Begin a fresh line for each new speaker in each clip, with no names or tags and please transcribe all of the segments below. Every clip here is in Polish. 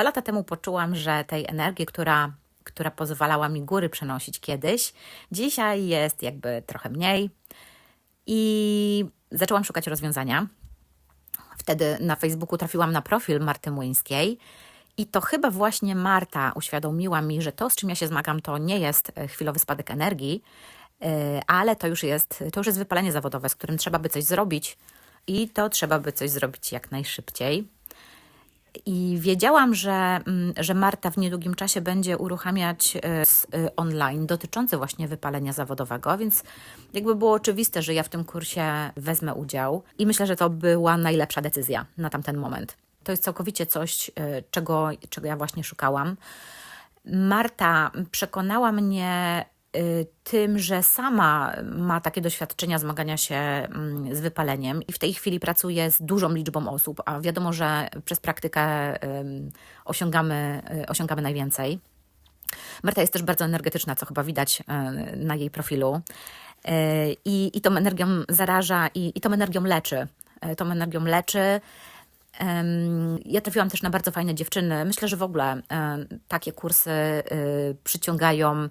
Dwa lata temu poczułam, że tej energii, która, która pozwalała mi góry przenosić kiedyś, dzisiaj jest jakby trochę mniej. I zaczęłam szukać rozwiązania. Wtedy na Facebooku trafiłam na profil Marty Młyńskiej. I to chyba właśnie Marta uświadomiła mi, że to, z czym ja się zmagam, to nie jest e, chwilowy spadek energii, e, ale to już jest, to już jest wypalenie zawodowe, z którym trzeba by coś zrobić i to trzeba by coś zrobić jak najszybciej. I wiedziałam, że, mm, że Marta w niedługim czasie będzie uruchamiać e, e, online dotyczący właśnie wypalenia zawodowego, więc jakby było oczywiste, że ja w tym kursie wezmę udział i myślę, że to była najlepsza decyzja na tamten moment. To jest całkowicie coś, e, czego, czego ja właśnie szukałam. Marta przekonała mnie tym, że sama ma takie doświadczenia zmagania się mm, z wypaleniem i w tej chwili pracuje z dużą liczbą osób, a wiadomo, że przez praktykę osiągamy, y, osiągamy najwięcej. Marta jest też bardzo energetyczna, co chyba widać y, na jej profilu. Y, I, i tą energią zaraża i, i tą energią leczy. Y, Tą energią leczy. Ja trafiłam też na bardzo fajne dziewczyny. Myślę, że w ogóle takie kursy y, przyciągają y,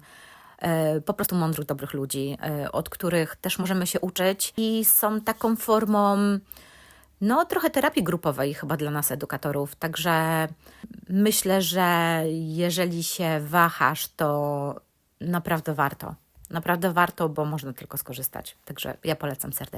po prostu mądrych, dobrych ludzi, y, od których też możemy się uczyć i są taką formą, no trochę terapii grupowej chyba dla nas edukatorów. Także myślę, że jeżeli się wahasz, to naprawdę warto. Naprawdę warto, bo można tylko skorzystać. Także ja polecam serdecznie.